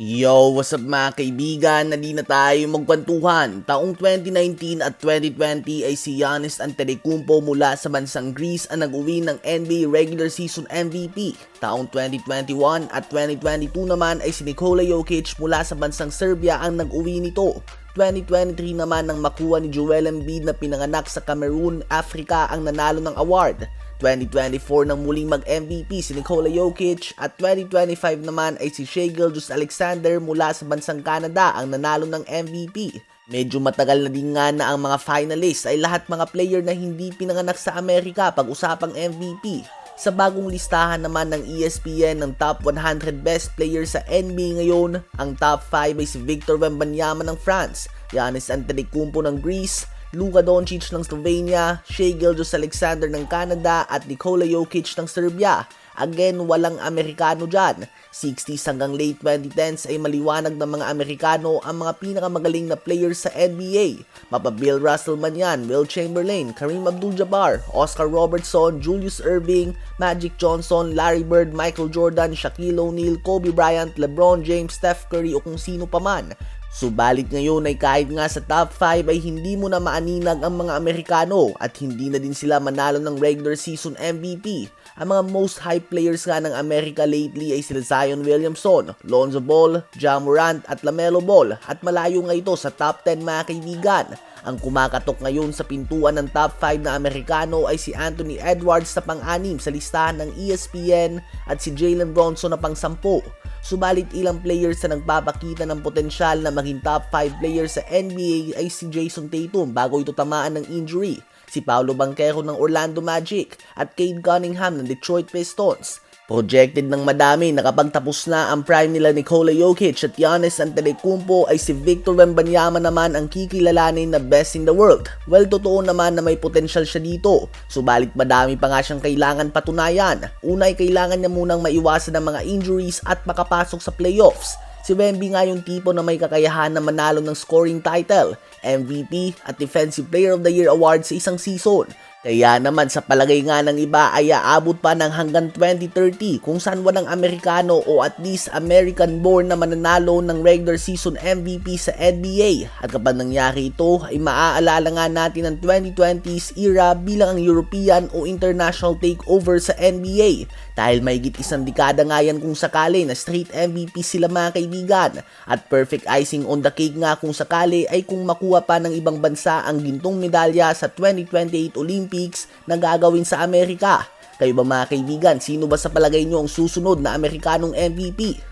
Yo, what's up mga kaibigan? Nali na tayo magkwentuhan. Taong 2019 at 2020 ay si Giannis Antetokounmpo mula sa bansang Greece ang nag-uwi ng NBA regular season MVP. Taong 2021 at 2022 naman ay si Nikola Jokic mula sa bansang Serbia ang nag-uwi nito. 2023 naman nang makuha ni Joel Embiid na pinanganak sa Cameroon, Africa ang nanalo ng award. 2024 nang muling mag-MVP si Nikola Jokic at 2025 naman ay si Shai Gilgeous Alexander mula sa bansang Canada ang nanalo ng MVP. Medyo matagal na din nga na ang mga finalists ay lahat mga player na hindi pinanganak sa Amerika pag-usapang MVP. Sa bagong listahan naman ng ESPN ng top 100 best players sa NBA ngayon, ang top 5 ay si Victor Wembanyama ng France, Giannis Antetokounmpo ng Greece, Luka Doncic ng Slovenia, Shai Gilgeous Alexander ng Canada at Nikola Jokic ng Serbia. Again, walang Amerikano dyan. 60s hanggang late 2010s ay maliwanag ng mga Amerikano ang mga pinakamagaling na players sa NBA. Mapa Bill Russell man yan, Will Chamberlain, Kareem Abdul-Jabbar, Oscar Robertson, Julius Irving, Magic Johnson, Larry Bird, Michael Jordan, Shaquille O'Neal, Kobe Bryant, LeBron James, Steph Curry o kung sino pa man. Subalit ngayon ay kahit nga sa top 5 ay hindi mo na maaninag ang mga Amerikano at hindi na din sila manalo ng regular season MVP. Ang mga most hype players nga ng Amerika lately ay sila Zion Williamson, Lonzo Ball, Ja Morant at LaMelo Ball at malayo nga ito sa top 10 mga kaibigan. Ang kumakatok ngayon sa pintuan ng top 5 na Amerikano ay si Anthony Edwards na pang-anim sa listahan ng ESPN at si Jalen Bronson na pang-sampu. Subalit ilang players na nagpapakita ng potensyal na maging top 5 players sa NBA ay si Jason Tatum bago ito tamaan ng injury, si Paolo Banquero ng Orlando Magic at Cade Cunningham ng Detroit Pistons. Projected ng madami na kapag tapos na ang prime nila Nikola Jokic at Giannis Antetokounmpo ay si Victor Wembanyama naman ang kikilalanin na best in the world. Well, totoo naman na may potensyal siya dito. Subalit madami pa nga siyang kailangan patunayan. Una ay kailangan niya munang maiwasan ng mga injuries at makapasok sa playoffs. Si Wemby nga yung tipo na may kakayahan na manalo ng scoring title, MVP at Defensive Player of the Year award sa isang season. Kaya naman sa palagay nga ng iba ay aabot pa ng hanggang 2030 kung saan walang Amerikano o at least American born na mananalo ng regular season MVP sa NBA. At kapag nangyari ito ay maaalala nga natin ang 2020s era bilang ang European o international takeover sa NBA. Dahil may isang dekada nga yan kung sakali na straight MVP sila mga kaibigan. At perfect icing on the cake nga kung sakali ay kung makuha pa ng ibang bansa ang gintong medalya sa 2028 Olympics na gagawin sa Amerika. Kayo ba mga kaibigan, sino ba sa palagay nyo ang susunod na Amerikanong MVP?